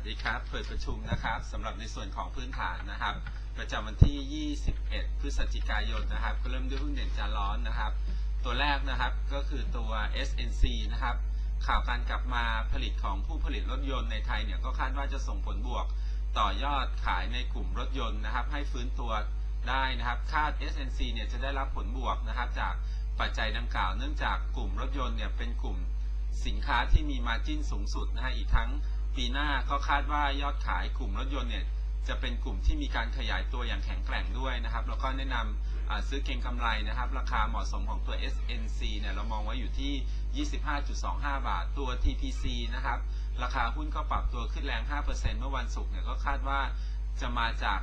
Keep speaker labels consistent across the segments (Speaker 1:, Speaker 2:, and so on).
Speaker 1: สดีครับ เปิดประชุมนะครับสำหรับในส่วนของพื้นฐานนะครับ ประจำวันที่ 21 พฤศจิกายนนะครับ ก็เริ่มด้วยหุ้นเด่นจาร้อนนะครับ ตัวแรกนะครับก็คือตัว SNC นะครับ ข่าวการกลับมาผลิตของผู้ผลิตรถยนต์ในไทยเนี่ยก็คาดว่าจะส่งผลบวกต่อยอดขายในกลุ่มรถยนต์นะครับ ให้ฟื้นตัวได้นะครับ คาด SNC เนี่ยจะได้รับผลบวกนะครับ จากปัจจัยดังกล่าว เนื่องจากกลุ่มรถยนต์เนี่ยเป็นกลุ่มสินค้าที่มีมาจิ้นสูงสุดนะฮะอีกทั้ง ปีหน้าเขาคาดว่ายอดขายกลุ่มรถยนต์เนี่ยจะเป็นกลุ่มที่มีการขยายตัวอย่างแข็งแกร่งด้วยนะครับ แล้วก็แนะนำซื้อเก็งกำไรนะครับ ราคาเหมาะสมของตัว SNC เนี่ยเรามองไว้อยู่ที่ 25.25 บาท ตัว TPC นะครับ ราคาหุ้นก็ปรับตัวขึ้นแรง 5%เมื่อวันศุกร์เนี่ยก็คาดว่า จะมาจาก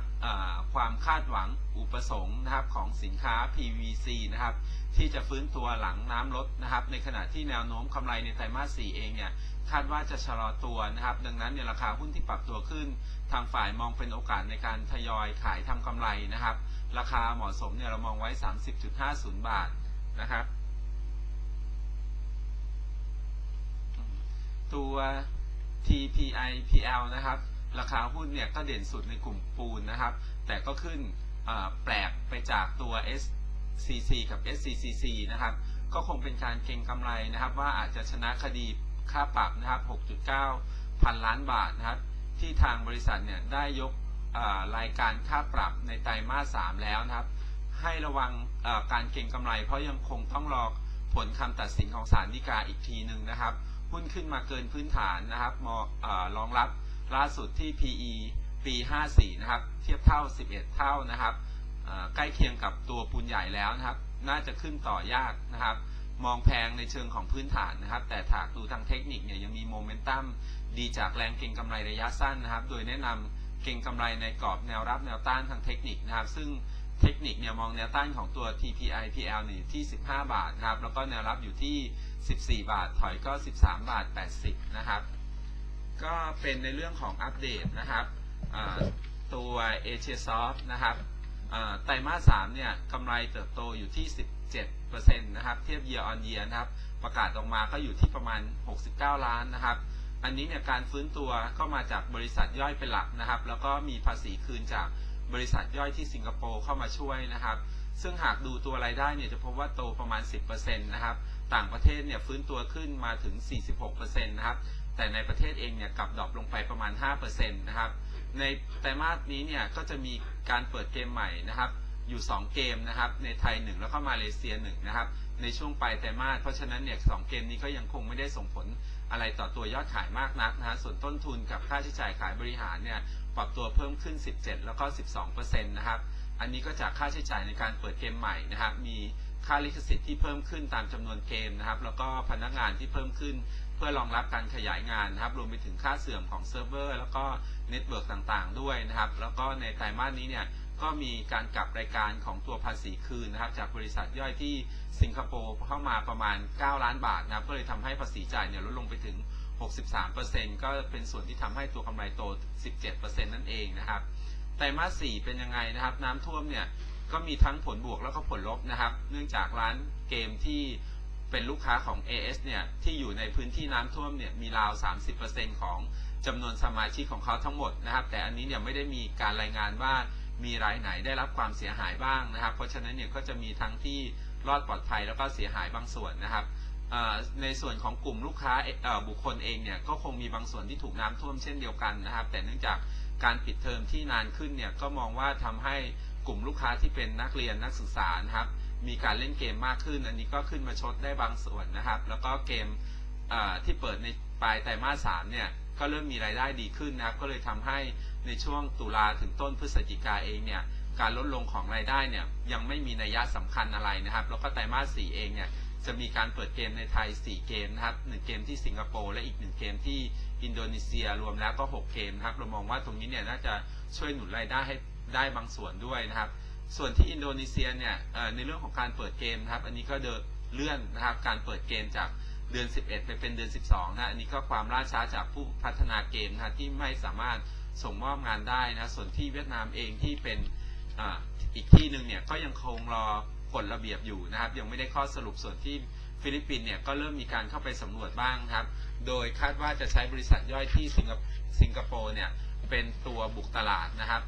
Speaker 1: ความคาดหวังอุปสงค์นะครับของสินค้า PVC นะครับที่จะฟื้นตัวหลังน้ำลดนะครับ ในขณะที่แนวโน้มกำไรในไตรมาส 4 เองเนี่ยคาดว่าจะชะลอตัวนะครับ ดังนั้นเนี่ยราคาหุ้นที่ปรับตัวขึ้น ทางฝ่ายมองเป็นโอกาสในการทยอยขายทำกำไรนะครับ ราคาเหมาะสมเนี่ยเรามองไว้ 30.50 บาทนะครับ ตัว TPIPL นะครับ ราคาหุ้นเนี่ยก็เด่นสุดในกลุ่มปูนนะครับ แต่ก็ขึ้นแปลกไปจากตัว SCC กับ SCCC นะครับ ก็คงเป็นการเก็งกำไรนะครับ ว่าอาจจะชนะคดีค่าปรับนะครับ 6.9 พันล้านบาทนะครับ ที่ทางบริษัทเนี่ยได้ยกรายการค่าปรับในไตรมาส 3 แล้วนะครับ ให้ระวังการเก็งกำไร เพราะยังคงต้องรอผลคำตัดสินของศาลฎีกาอีกทีหนึ่งนะครับ หุ้นขึ้นมาเกินพื้นฐานนะครับมเอ่อรองรับ ล่าสุดที่ PE ปี 54 นะครับ เทียบเท่า 11 เท่านะครับใกล้เคียงกับตัวปูนใหญ่แล้วนะครับ น่าจะขึ้นต่อยากนะครับ มองแพงในเชิงของพื้นฐานนะครับ แต่ถากดูทางเทคนิคเนี่ยยังมีโมเมนตัมดีจากแรงเก็งกำไรระยะสั้นนะครับ โดยแนะนำเก็งกำไรในกรอบแนวรับแนวต้านทางเทคนิคนะครับ ซึ่งเทคนิคเนี่ยมองแนวต้านของตัว TPIPL นี่ที่ 15 บาทนะครับ แล้วก็แนวรับอยู่ที่ 14 บาท ถอยก็ 13 บาท 80 นะครับ ก็เป็นในเรื่องของอัปเดตนะครับตัว a s i a s o f t นะครับไตรมาส3เนี่ยกำไรเติบโตอยู่ที่ 17%นะครับเทียบ year on year นะครับประกาศออกมาก็อยู่ที่ประมาณ 69 ล้านนะครับ อันนี้เนี่ยการฟื้นตัวก็มาจากบริษัทย่อยเป็นหลักนะครับ แล้วก็มีภาษีคืนจากบริษัทย่อยที่สิงคโปร์เข้ามาช่วยนะครับ ซึ่งหากดูตัวรายได้เนี่ยจะพบว่าโตประมาณ 10%นะครับ ต่างประเทศเนี่ยฟื้นตัวขึ้นมาถึง 46%นะครับ แต่ในประเทศเองเนี่ยกลับดรอปลงไปประมาณ 5%นะครับ ในไตรมาสนี้เนี่ยก็จะมีการเปิดเกมใหม่นะครับ อยู่ 2 เกมนะครับ ในไทย 1 แล้วก็มาเลเซีย1นะครับ ในช่วงปลายไตรมาส เพราะฉะนั้นเนี่ยสองเกมนี้ก็ยังคงไม่ได้ส่งผลอะไรต่อตัวยอดขายมากนักนะฮะ ส่วนต้นทุนกับค่าใช้จ่ายขายบริหารเนี่ยปรับตัวเพิ่มขึ้น 17 แล้วก็ 12%นะครับ อันนี้ก็จากค่าใช้จ่ายในการเปิดเกมใหม่นะครับ มีค่าลิขสิทธิ์ที่เพิ่มขึ้นตามจำนวนเกมนะครับ แล้วก็พนักงานที่เพิ่มขึ้น เพื่อรองรับการขยายงานนะครับ รวมไปถึงค่าเสื่อมของเซิร์ฟเวอร์ แล้วก็เน็ตเวิร์กต่างๆ ด้วยนะครับ แล้วก็ในไตรมาสนี้เนี่ยก็มีการกลับรายการของตัวภาษีคืนนะครับ จากบริษัทย่อยที่สิงคโปร์เข้ามาประมาณ 9 ล้านบาทนะครับ ก็เลยทำให้ภาษีจ่ายเนี่ยลดลงไปถึง 63%ก็เป็นส่วนที่ทำให้ตัวกำไรโต 17%นั่นเองนะครับ ไตรมาส 4 เป็นยังไงนะครับ น้ำท่วมเนี่ยก็มีทั้งผลบวกแล้วก็ผลลบนะครับ เนื่องจากร้านเกมที่ เป็นลูกค้าของ AS เนี่ยที่อยู่ในพื้นที่น้ำท่วมเนี่ยมีราว 30%ของจำนวนสมาชิกของเขาทั้งหมดนะครับ แต่อันนี้เนี่ยไม่ได้มีการรายงานว่ามีรายไหนได้รับความเสียหายบ้างนะครับ เพราะฉะนั้นเนี่ยก็จะมีทั้งที่รอดปลอดภัยแล้วก็เสียหายบางส่วนนะครับในส่วนของกลุ่มลูกค้าบุคคลเองเนี่ยก็คงมีบางส่วนที่ถูกน้ำท่วมเช่นเดียวกันนะครับ แต่เนื่องจากการปิดเทอมที่นานขึ้นเนี่ยก็มองว่าทำให้กลุ่มลูกค้าที่เป็นนักเรียนนักศึกษานะครับ มีการเล่นเกมมากขึ้น อันนี้ก็ขึ้นมาชดได้บางส่วนนะครับ แล้วก็เกมที่เปิดในปลายไตรมาสสามเนี่ยก็เริ่มมีรายได้ดีขึ้นนะครับ ก็เลยทำให้ในช่วงตุลาถึงต้นพฤศจิกาเองเนี่ยการลดลงของรายได้เนี่ยยังไม่มีนัยยะสำคัญอะไรนะครับ แล้วก็ไตรมาสสี่เองเนี่ยจะมีการเปิดเกมในไทย 4 เกมนะครับ 1 เกมที่สิงคโปร์และอีก 1 เกมที่อินโดนีเซียรวมแล้วก็ 6 เกมนะครับ เรามองว่าตรงนี้เนี่ยน่าจะช่วยหนุนรายได้ให้ได้บางส่วนด้วยนะครับ ส่วนที่อินโดนีเซียเนี่ยในเรื่องของการเปิดเกมนะครับ อันนี้ก็เดเลื่อนนะครับการเปิดเกมจากเดือน 11 ไปเป็นเดือน 12นะอันนี้ก็ความล่าช้าจากผู้พัฒนาเกมนะที่ไม่สามารถส่งมอบงานได้นะส่วนที่เวียดนามเองที่เป็นออีกที่หนึ่งเนี่ยก็ยังคงรอกฎระเบียบอยู่นะครับ ยังไม่ได้ข้อสรุปส่วนที่ฟิลิปปินส์เนี่ยก็เริ่มมีการเข้าไปสำรวจบ้างครับ โดยคาดว่าจะใช้บริษัทย่อยที่สิงคโปร์เนี่ยเป็นตัวบุกตลาดนะครับ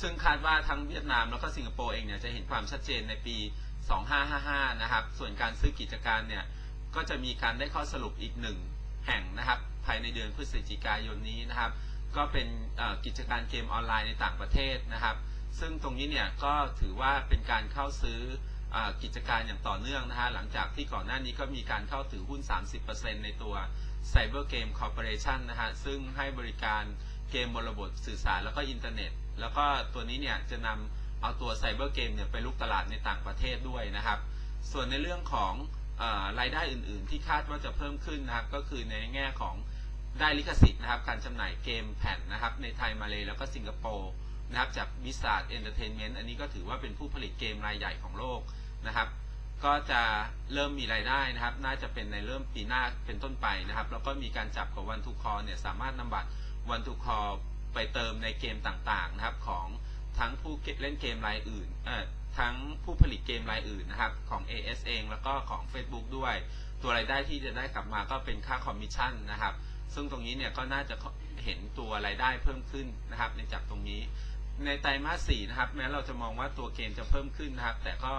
Speaker 1: ซึ่งคาดว่าทั้งเวียดนามแล้วก็สิงคโปร์เองเนี่ยจะเห็นความชัดเจนในปี 2555 นะครับ ส่วนการซื้อกิจการเนี่ยก็จะมีการได้ข้อสรุปอีกหนึ่งแห่งนะครับ ภายในเดือนพฤศจิกายนนี้นะครับ ก็เป็นกิจการเกมออนไลน์ในต่างประเทศนะครับ ซึ่งตรงนี้เนี่ยก็ถือว่าเป็นการเข้าซื้อเออกิจการอย่างต่อเนื่องนะฮะหลังจากที่ก่อนหน้านี้ก็มีการเข้าถือหุ้น 30%ในตัว Cyber Game Corporation นะฮะซึ่งให้บริการ เกมบนระบบสื่อสารแล้วก็อินเทอร์เน็ต แล้วก็ตัวนี้เนี่ยจะนำเอาตัว Cyber Game เนี่ยไปลุกตลาดในต่างประเทศด้วยนะครับ ส่วนในเรื่องของออรายได้อื่น ๆ ที่คาดว่าจะเพิ่มขึ้นนะครับ ก็คือในแง่ของได้ลิขสิทธิ์นะครับ การจำหน่ายเกมแผ่นนะครับ ในไทยมาเลยแล้วก็สิงคโปร์นะครับ จากวิสาดเอนเตอร์เทนเมนต์อันนี้ก็ถือว่าเป็นผู้ผลิตเกมรายใหญ่ของโลกนะครับ ก็จะเริ่มมีรายได้นะครับ น่าจะเป็นในเริ่มปีหน้าเป็นต้นไปนะครับ แล้วก็มีการจับกับวันทูคอเนี่ยสามารถนำบัตร วันทูคอไปเติมในเกมต่างๆนะครับของทั้งผู้เล่นเกมรายอื่นเอ่อทั้งผู้ผลิตเกมรายอื่นนะครับของ AS เองแล้วก็ของ Facebook ด้วย ตัวรายได้ที่จะได้กลับมาก็เป็นค่าคอมมิชชั่นนะครับ ซึ่งตรงนี้เนี่ยก็น่าจะเห็นตัวรายได้เพิ่มขึ้นนะครับในจากตรงนี้ในไตรมาสสี่นะครับ แม้เราจะมองว่าตัวเกมจะเพิ่มขึ้นนะครับ แต่ก็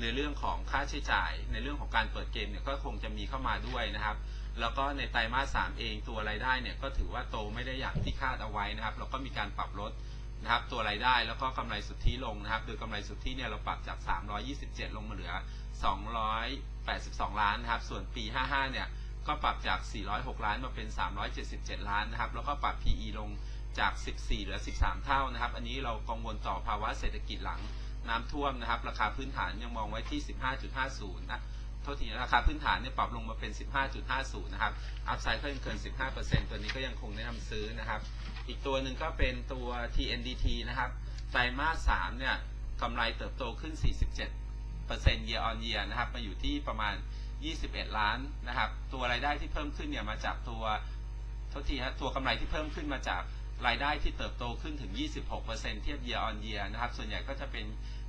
Speaker 1: ในเรื่องของค่าใช้จ่าย ในเรื่องของการเปิดเกมเนี่ยก็คงจะมีเข้ามาด้วยนะครับ แล้วก็ในไตรมาสสามเองตัวรายได้เนี่ยก็ถือว่าโตไม่ได้อย่างที่คาดเอาไว้นะครับแล้วก็มีการปรับลดนะครับตัวรายได้แล้วก็กำไรสุทธิลงนะครับ โดยกำไรสุทธิเนี่ยเราปรับจาก 327 ลงมาเหลือ 282 ล้านนะครับ ส่วนปี 55 เนี่ยก็ปรับจาก 406 ล้านมาเป็น 377 ล้านนะครับ แล้วก็ปรับ PE ลงจาก 14 เหลือ 13 เท่านะครับ อันนี้เรากังวลต่อภาวะเศรษฐกิจหลังน้ำท่วมนะครับ ราคาพื้นฐานยังมองไว้ที่ 15.50นะ โทษทีราคาพื้นฐานเนี่ยปรับลงมาเป็น 15.50 นะครับ อัพไซด์ก็ยังเกิน 15%ตัวนี้ก็ยังคงแนะนำซื้อนะครับ อีกตัวหนึ่งก็เป็นตัว TNDT นะครับ ไตรมาส 3 เนี่ยกำไรเติบโตขึ้น 47% year on year นะครับ มาอยู่ที่ประมาณ 21 ล้านนะครับ ตัวรายได้ที่เพิ่มขึ้นเนี่ยมาจากตัวโทษทีฮะตัวกำไรที่เพิ่มขึ้นมาจากรายได้ที่เติบโตขึ้นถึง 26%เทียบ year on year นะครับ ส่วนใหญ่ก็จะเป็น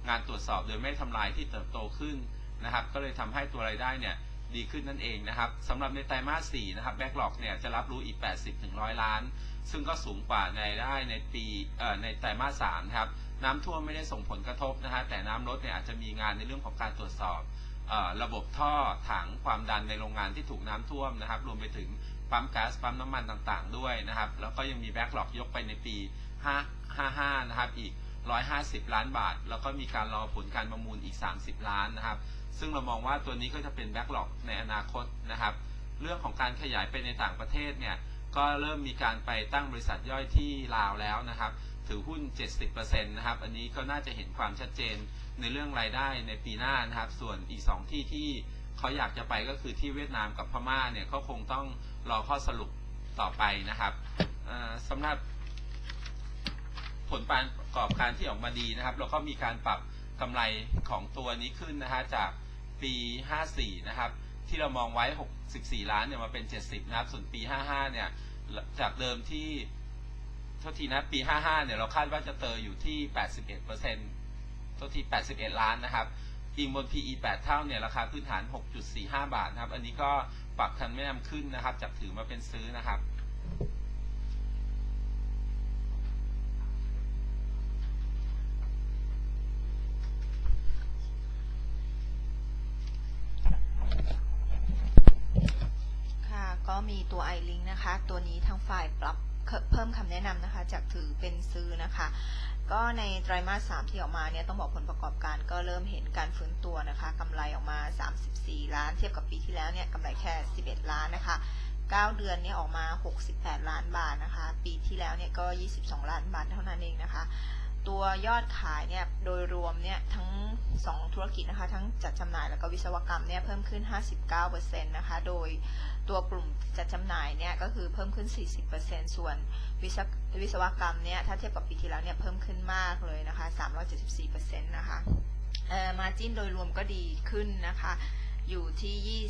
Speaker 1: งานตรวจสอบโดยไม่ทำลายที่เติบโตขึ้น นะครับ ก็เลยทำให้ตัวรายได้เนี่ยดีขึ้นนั่นเองนะครับสำหรับในไตรมาส4นะครับแบ็กหลอกเนี่ยจะรับรู้อีก 80ถึง100 ล้าน ซึ่งก็สูงกว่าในได้ในปีในไตรมาส3นะครับน้ำท่วมไม่ได้ส่งผลกระทบนะฮะแต่น้ำลดเนี่ยอาจจะมีงานในเรื่องของการตรวจสอบออระบบท่อถังความดันในโรงงานที่ถูกน้ำท่วมนะครับ รวมไปถึงปั๊มก๊าซปั๊มน้ำมันต่างๆ ด้วยนะครับ แล้วก็ยังมีแบ็กหลอกยกไปในปี 555 นะครับอีก 150 ล้านบาท แล้วก็มีการรอผลการประมูลอีก 30 ล้านนะครับ ซึ่งเรามองว่าตัวนี้ก็จะเป็นแบ็กหลอกในอนาคตนะครับ เรื่องของการขยายไปในต่างประเทศเนี่ย ก็เริ่มมีการไปตั้งบริษัทย่อยที่ลาวแล้วนะครับ ถือหุ้น 70%นะครับ อันนี้ก็น่าจะเห็นความชัดเจนในเรื่องรายได้ในปีหน้านะครับ ส่วนอีก 2 ที่ที่เขาอยากจะไปก็คือที่เวียดนามกับพม่าเนี่ย ก็คงต้องรอข้อสรุปต่อไปนะครับสำหรับ ผลประกอบการที่ออกมาดีนะครับ แล้วก็มีการปรับกำไรของตัวนี้ขึ้นนะฮะจากปี 54 นะครับ ที่เรามองไว้ 64 ล้านเนี่ยมาเป็น 70 นะครับ ส่วนปี 55 เนี่ย จากเดิมที่เท่าทีนะปี 55 เนี่ยเราคาดว่าจะเติบอยู่ที่ 81เปอร์เซ็นต์เท่าที 81 ล้านนะครับอิงบน PE 8 เท่าเนี่ยราคาพื้นฐาน 6.45 บาทนะครับ อันนี้ก็ปรับคันแม่นำขึ้นนะครับ จากถือมาเป็นซื้อนะครับ
Speaker 2: ก็มีตัว iLink นะคะ ตัวนี้ทางฝ่ายปรับเพิ่มคำแนะนำนะคะ จากถือเป็นซื้อนะคะ ก็ในไตรมาส3ที่ออกมาเนี่ยต้องบอกผลประกอบการก็เริ่มเห็นการฟื้นตัวนะคะกำไรออกมา 34 ล้าน เทียบกับปีที่แล้วเนี่ยกำไรแค่ 11 ล้านนะคะ 9 เดือนเนี่ยออกมา 68 ล้านบาทนะคะ ปีที่แล้วเนี่ยก็ 22 ล้านบาทเท่านั้นเองนะคะ ตัวยอดขายเนี่ยโดยรวมเนี่ยทั้ง 2 ธุรกิจนะคะ ทั้งจัดจำหน่ายแล้วก็วิศวกรรมเนี่ยเพิ่มขึ้น 59%นะคะ โดยตัวกลุ่มจัดจำหน่ายเนี่ยก็คือเพิ่มขึ้น 40%ส่วนวิศววิศวกรรมเนี่ยถ้าเทียบกับปีที่แล้วเนี่ยเพิ่มขึ้นมากเลยนะคะ 374%นะคะเอ่อมาจิ้นโดยรวมก็ดีขึ้นนะคะ อยู่ที่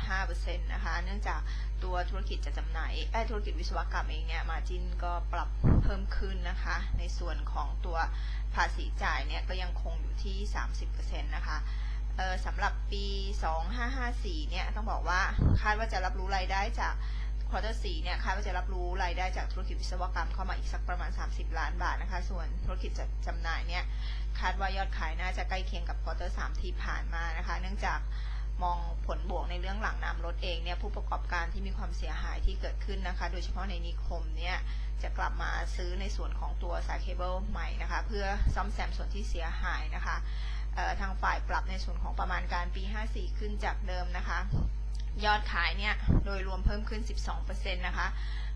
Speaker 2: 23.5%นะคะ เนื่องจากตัวธุรกิจจะจำหน่ายไอ้ธุรกิจวิศวกรรมเองเนี่ยมาจิ้นก็ปรับเพิ่มขึ้นนะคะ ในส่วนของตัวภาษีจ่ายเนี่ยก็ยังคงอยู่ที่ 30%นะคะเออสำหรับปี 2554 เนี่ยต้องบอกว่าคาดว่าจะรับรู้รายได้จาก ควอเตอร์4เนี่ยคาดว่าจะรับรู้รายได้จากธุรกิจวิศวกรรมเข้ามาอีกสักประมาณ 30 ล้านบาทนะคะ ส่วนธุรกิจจัดจำหน่ายเนี่ยคาดว่ายอดขายน่าจะใกล้เคียงกับควอเตอร์3ที่ผ่านมานะคะ เนื่องจากมองผลบวกในเรื่องหลังน้ำรถเองเนี่ยผู้ประกอบการที่มีความเสียหายที่เกิดขึ้นนะคะ โดยเฉพาะในนิคมเนี่ยจะกลับมาซื้อในส่วนของตัวสายเคเบิลใหม่นะคะ เพื่อซ่อมแซมส่วนที่เสียหายนะคะทางฝ่ายปรับในส่วนของประมาณการปี 54 ขึ้นจากเดิมนะคะ ยอดขายเนี่ยโดยรวมเพิ่มขึ้น 12%นะคะ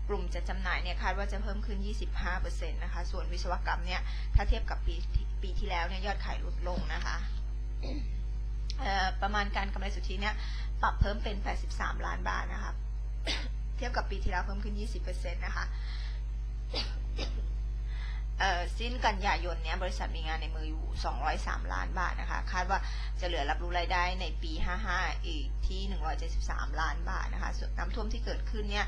Speaker 2: กลุ่มจัดจำหน่ายเนี่ยคาดว่าจะเพิ่มขึ้น 25%นะคะ ส่วนวิศวกรรมเนี่ยถ้าเทียบกับปีปีที่แล้วเนี่ยยอดขายลดลงนะคะประมาณการกำไรสุทธิเนี่ยปรับเพิ่มเป็น 83 ล้านบาทนะคะ เทียบกับปีที่แล้วเพิ่มขึ้น 20%นะคะ สิ้นกันยายนเนี้ยบริษัทมีงานในมืออยู่ 203 ล้านบาทนะคะ คาดว่าจะเหลือรับรู้รายได้ในปี 55 อีกที่ 173 ล้านบาทนะคะน้ำท่วมที่เกิดขึ้นเนี่ย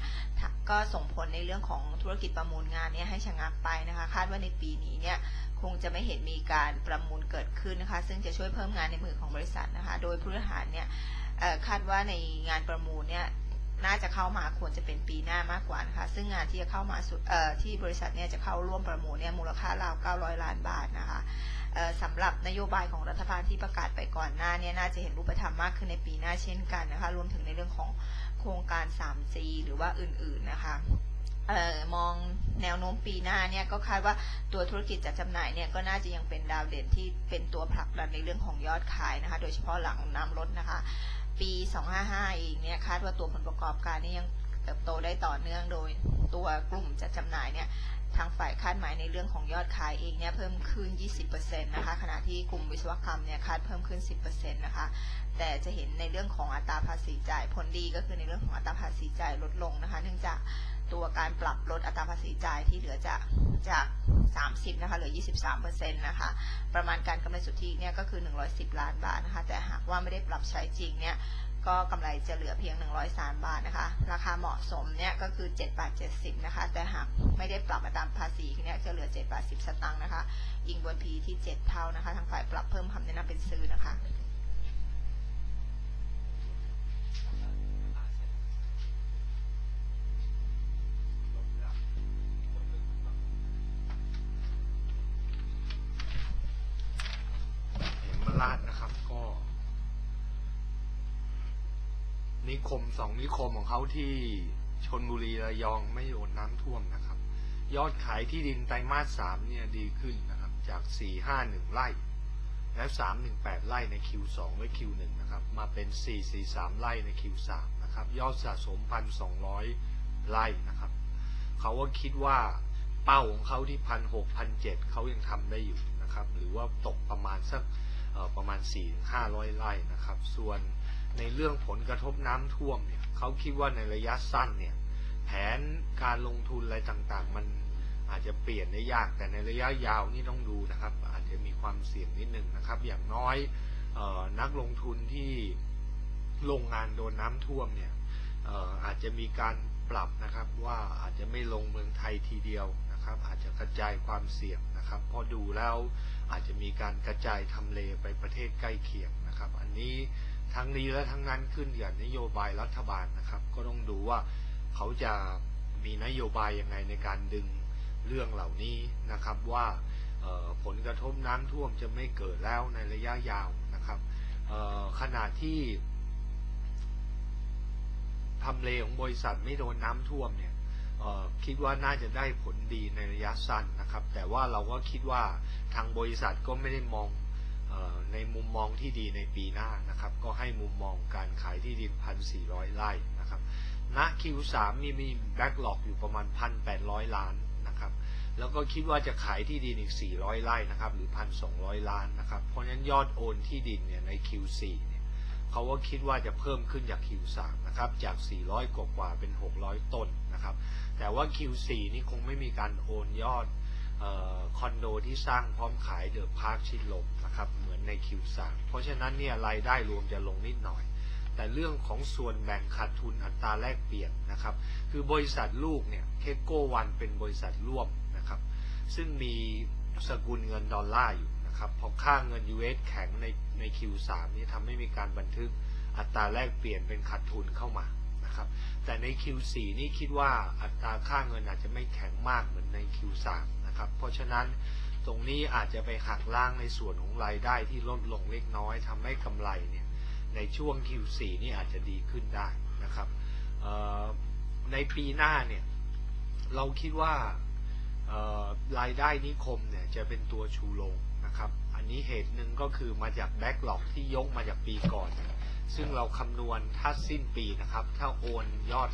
Speaker 2: ก็ส่งผลในเรื่องของธุรกิจประมูลงานเนี่ยให้ชะงักไปนะคะ คาดว่าในปีนี้เนี่ยคงจะไม่เห็นมีการประมูลเกิดขึ้นนะคะ ซึ่งจะช่วยเพิ่มงานในมือของบริษัทนะคะ โดยผู้บริหารเนี่ยคาดว่าในงานประมูลเนี่ย น่าจะเข้ามาควรจะเป็นปีหน้ามากกว่านะคะ ซึ่งงานที่จะเข้ามาที่บริษัทเนี่ยจะเข้าร่วมประมูลเนี่ยมูลค่าราว 900 ล้านบาทนะคะสำหรับนโยบายของรัฐบาลที่ประกาศไปก่อนหน้าเนี่ยน่าจะเห็นรูปธรรมมากขึ้นในปีหน้าเช่นกันนะคะ รวมถึงในเรื่องของโครงการ 3G หรือว่าอื่นๆนะคะออมองแนวโน้มปีหน้าเนี่ยก็คาดว่าตัวธุรกิจจัดจำหน่ายเนี่ยก็น่าจะยังเป็นดาวเด่นที่เป็นตัวผลักดันในเรื่องของยอดขายนะคะ โดยเฉพาะหลังน้ำลดนะคะ ปี 255เองเนี่ยคาดว่าตัวผลประกอบการนี่ยัง เติบโตได้ต่อเนื่องโดยตัวกลุ่มจัดจำหน่ายเนี่ยทางฝ่ายคาดหมายในเรื่องของยอดขายเองเนี่ยเพิ่มขึ้น 20%นะคะ ขณะที่กลุ่มวิศวกรรมเนี่ยคาดเพิ่มขึ้น 10%นะคะ แต่จะเห็นในเรื่องของอัตราภาษีจ่ายผลดีก็คือในเรื่องของอัตราภาษีจ่ายลดลงนะคะ เนื่องจากตัวการปรับลดอัตราภาษีจ่ายที่เหลือจากจาก 30 นะคะเหลือ 23%นะคะ ประมาณการกำไรสุทธิเนี่ยก็คือ 110 ล้านบาทนะคะ แต่หากว่าไม่ได้ปรับใช้จริงเนี่ย ก็กำไรจะเหลือเพียง 103 บาทนะคะ ราคาเหมาะสมเนี่ยก็คือ7บาท70 นะคะ แต่หากไม่ได้ปรับมาตามภาษีเนี่ยจะเหลือ7บาท10 สตางค์นะคะ อิงบน P ที่ 7 เท่านะคะ ทางฝ่ายปรับเพิ่มคำแนะนำเป็นซื้อนะคะ
Speaker 3: สองนิคมของเขาที่ชนบุรีระยองไม่โดนน้ำท่วมนะครับ ยอดขายที่ดินไตรมาสสามเนี่ยดีขึ้นนะครับ จากสี่ห้าหนึ่งไร่ และสามหนึ่งแปดไร่ใน Q2 และ Q1 นะครับ มาเป็นสี่สี่สามไร่ใน Q3 นะครับ ยอดสะสมพันสองร้อยไร่นะครับ เขาก็คิดว่าเป้าของเขาที่พันหกพันเจ็ดเขายังทำได้อยู่นะครับ หรือว่าตกประมาณสักประมาณ 4 500 ไร่นะครับ ส่วน ในเรื่องผลกระทบน้ำท่วมเนี่ยเขาคิดว่าในระยะสั้นเนี่ยแผนการลงทุนอะไรต่างๆ มันอาจจะเปลี่ยนได้ยากแต่ในระยะยาวนี่ต้องดูนะครับ อาจจะมีความเสี่ยงนิดนึงนะครับ อย่างน้อยออนักลงทุนที่โรงงานโดนน้ำท่วมเนี่ยอออาจจะมีการปรับนะครับว่าอาจจะไม่ลงเมืองไทยทีเดียวนะครับ อาจจะกระจายความเสี่ยงนะครับพอดูแล้วอาจจะมีการกระจายทำเลไปประเทศใกล้เคียงนะครับ อันนี้ ทั้งนี้และทั้งนั้นขึ้นกับนโยบายรัฐบาลนะครับ ก็ต้องดูว่าเขาจะมีนโยบายยังไงในการดึงเรื่องเหล่านี้นะครับว่าผลกระทบน้ำท่วมจะไม่เกิดแล้วในระยะยาวนะครับขณะที่ทำเลของบริษัทไม่โดนน้ำท่วมเนี่ยคิดว่าน่าจะได้ผลดีในระยะสั้นนะครับ แต่ว่าเราก็คิดว่าทางบริษัทก็ไม่ได้มอง ในมุมมองที่ดีในปีหน้านะครับ ก็ให้มุมมองการขายที่ดิน 1,400 ไร่นะครับณ Q3 มีมีแบ็กหลอกอยู่ประมาณ 1,800 ล้านนะครับ แล้วก็คิดว่าจะขายที่ดินอีก 400 ไร่นะครับ หรือ 1,200 ล้านนะครับ เพราะฉะนั้นยอดโอนที่ดินเนี่ยใน Q4 เนี่ยเขาก็คิดว่าจะเพิ่มขึ้นจาก Q3 นะครับ จาก 400 กว่ากว่าเป็น 600 ต้นนะครับ แต่ว่า Q4 นี่คงไม่มีการโอนยอด คอนโดที่สร้างพร้อมขายเดอะพาร์คชิดลมนะครับเหมือนใน Q3 เพราะฉะนั้นเนี่ยรายได้รวมจะลงนิดหน่อย แต่เรื่องของส่วนแบ่งขาดทุนอัตราแลกเปลี่ยนนะครับ คือบริษัทลูกเนี่ยเคโกวันเป็นบริษัทร่วมนะครับ ซึ่งมีสกุลเงินดอลลาร์อยู่นะครับนะครับพอค่าเงิน US แข็งในใน Q3 นี่ทำให้มีการบันทึกอัตราแลกเปลี่ยนเป็นขาดทุนเข้ามานะครับแต่ใน Q4 นี่คิดว่าอัตราค่าเงินอาจจะไม่แข็งมากเหมือนใน Q3 นะครับ เพราะฉะนั้นตรงนี้อาจจะไปหักล้างในส่วนของรายได้ที่ลดลงเล็กน้อยทำให้กำไรเนี่ยในช่วง Q4 นี่อาจจะดีขึ้นได้นะครับในปีหน้าเนี่ยเราคิดว่ารายได้นิคมเนี่ยจะเป็นตัวชูโรงนะครับ อันนี้เหตุหนึ่งก็คือมาจากแบ็กหลอกที่ยกมาจากปีก่อน ซึ่งเราคำนวณถ้าสิ้นปีนะครับ ถ้าโอนยอด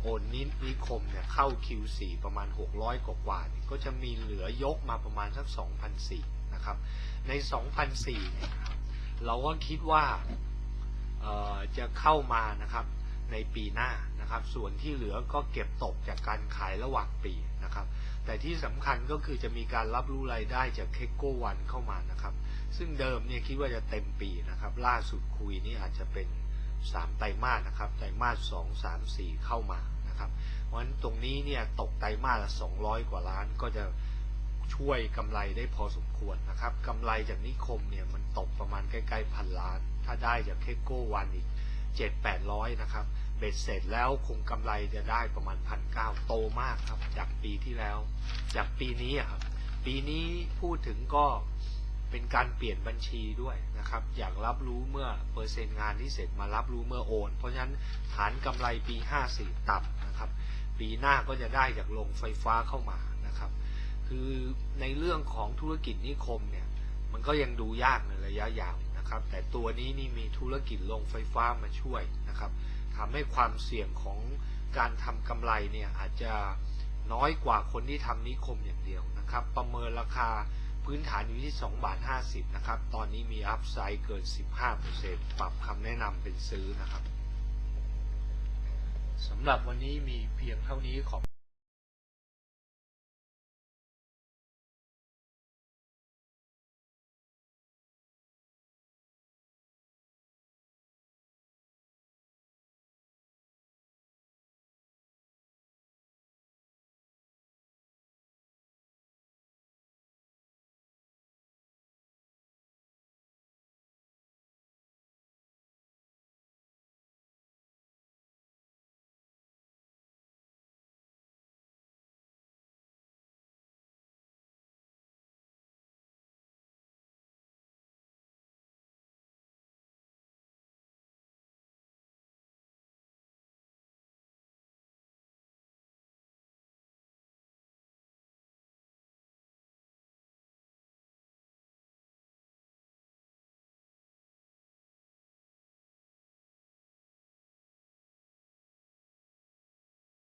Speaker 3: โอนนินิคมเนี่ยเข้า Q4 ประมาณ 600 กว่ากว่าเนี่ยก็จะมีเหลือยกมาประมาณสัก2,004นะครับ ใน 2,004เนี่ยเราก็คิดว่าจะเข้ามานะครับในปีหน้านะครับ ส่วนที่เหลือก็เก็บตกจากการขายระหว่างปีนะครับ แต่ที่สำคัญก็คือจะมีการรับรู้รายได้จากเคโกวันเข้ามานะครับ ซึ่งเดิมเนี่ยคิดว่าจะเต็มปีนะครับ ล่าสุดคุยนี่อาจจะเป็น 3 ไตรมาสนะครับ ไตรมาส2 3 4เข้ามานะครับ เพราะฉะนั้นตรงนี้เนี่ยตกไตรมาสละ200กว่าล้านก็จะช่วยกำไรได้พอสมควรนะครับกำไรจากนิคมเนี่ยมันตกประมาณใกล้ๆพันล้าน ถ้าได้จากเคโกวันอีก7 800นะครับ เบ็ดเสร็จแล้วคงกำไรจะได้ประมาณพันเก้าโตมากครับ จากปีที่แล้ว จากปีนี้ครับ ปีนี้พูดถึงก็ เป็นการเปลี่ยนบัญชีด้วยนะครับ อยากรับรู้เมื่อเปอร์เซ็นต์งานที่เสร็จมารับรู้เมื่อโอน เพราะฉะนั้นฐานกำไรปี 54 ต่ำนะครับ ปีหน้าก็จะได้จากโรงไฟฟ้าเข้ามานะครับ คือในเรื่องของธุรกิจนิคมเนี่ยมันก็ยังดูยากในระยะยาวนะครับ แต่ตัวนี้นี่มีธุรกิจโรงไฟฟ้ามาช่วยนะครับทำให้ความเสี่ยงของการทำกำไรเนี่ยอาจจะน้อยกว่าคนที่ทำนิคมอย่างเดียวนะครับ ประเมินราคา พื้นฐานอยู่ที่2บาท50นะครับ ตอนนี้มีอัพไซด์เกิน 15%ปรับคำแนะนำเป็นซื้อนะครับสำหรับวันนี้มีเพียงเท่านี้ขอบ